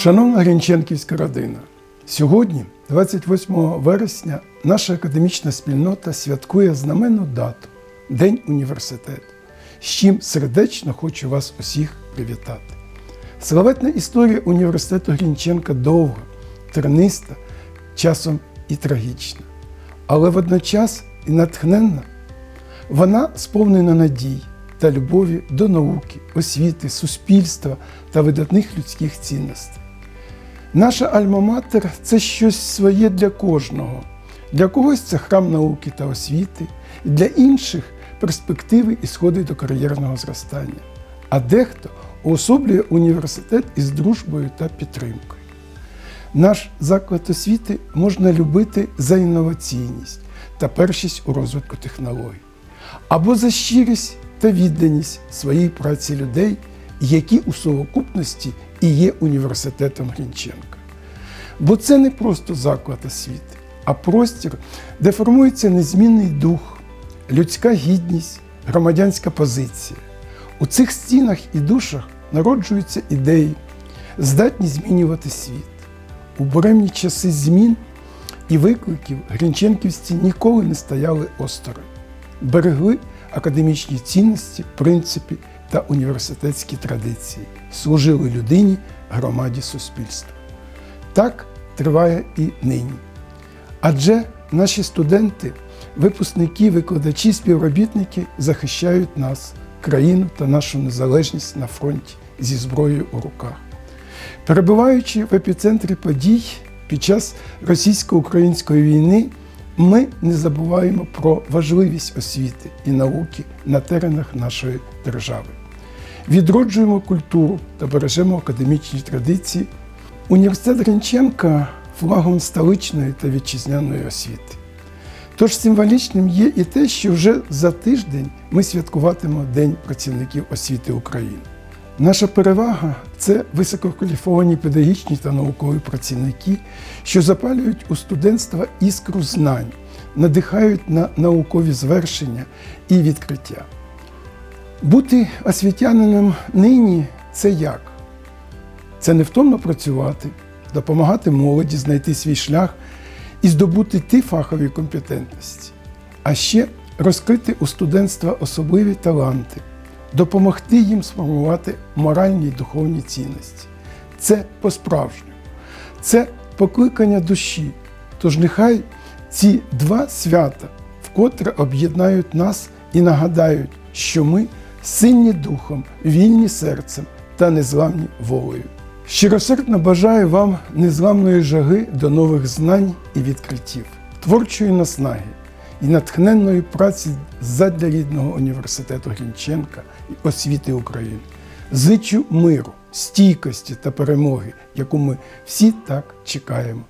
Шановна Грінченківська родина, сьогодні, 28 вересня, наша академічна спільнота святкує знаменну дату День університету, з чим сердечно хочу вас усіх привітати. Славетна історія університету Грінченка довга, терниста, часом і трагічна, але водночас і натхненна. Вона сповнена надій та любові до науки, освіти, суспільства та видатних людських цінностей. Наша альма-матер це щось своє для кожного. Для когось це храм науки та освіти, для інших перспективи і сходи до кар'єрного зростання. А дехто уособлює університет із дружбою та підтримкою. Наш заклад освіти можна любити за інноваційність та першість у розвитку технологій, або за щирість та відданість своїй праці людей, які у совокупності і є університетом Грінченка. Бо це не просто заклад освіти, а простір, де формується незмінний дух, людська гідність, громадянська позиція. У цих стінах і душах народжуються ідеї, здатні змінювати світ. У буремні часи змін і викликів грінченківці ніколи не стояли осторонь, берегли академічні цінності, принципи та університетські традиції, служили людині, громаді суспільства. Так триває і нині. Адже наші студенти, випускники, викладачі, співробітники захищають нас, країну та нашу незалежність на фронті зі зброєю у руках. Перебуваючи в епіцентрі подій під час російсько-української війни, ми не забуваємо про важливість освіти і науки на теренах нашої держави. Відроджуємо культуру та бережемо академічні традиції. Університет Гринченка флагом столичної та вітчизняної освіти. Тож символічним є і те, що вже за тиждень ми святкуватимемо День працівників освіти України. Наша перевага це висококваліфовані педагогічні та наукові працівники, що запалюють у студентства іскру знань, надихають на наукові звершення і відкриття. Бути освітянином нині це як? Це невтомно працювати, допомагати молоді знайти свій шлях і здобути ті фахові компетентності, а ще розкрити у студентства особливі таланти, допомогти їм сформувати моральні й духовні цінності. Це по-справжньому, це покликання душі. Тож нехай ці два свята вкотре об'єднають нас і нагадають, що ми сильні духом, вільні серцем та незламні волею. Щиросердно бажаю вам незламної жаги до нових знань і відкриттів, творчої наснаги і натхненної праці задля рідного університету Грінченка і освіти України. Зичу миру, стійкості та перемоги, яку ми всі так чекаємо.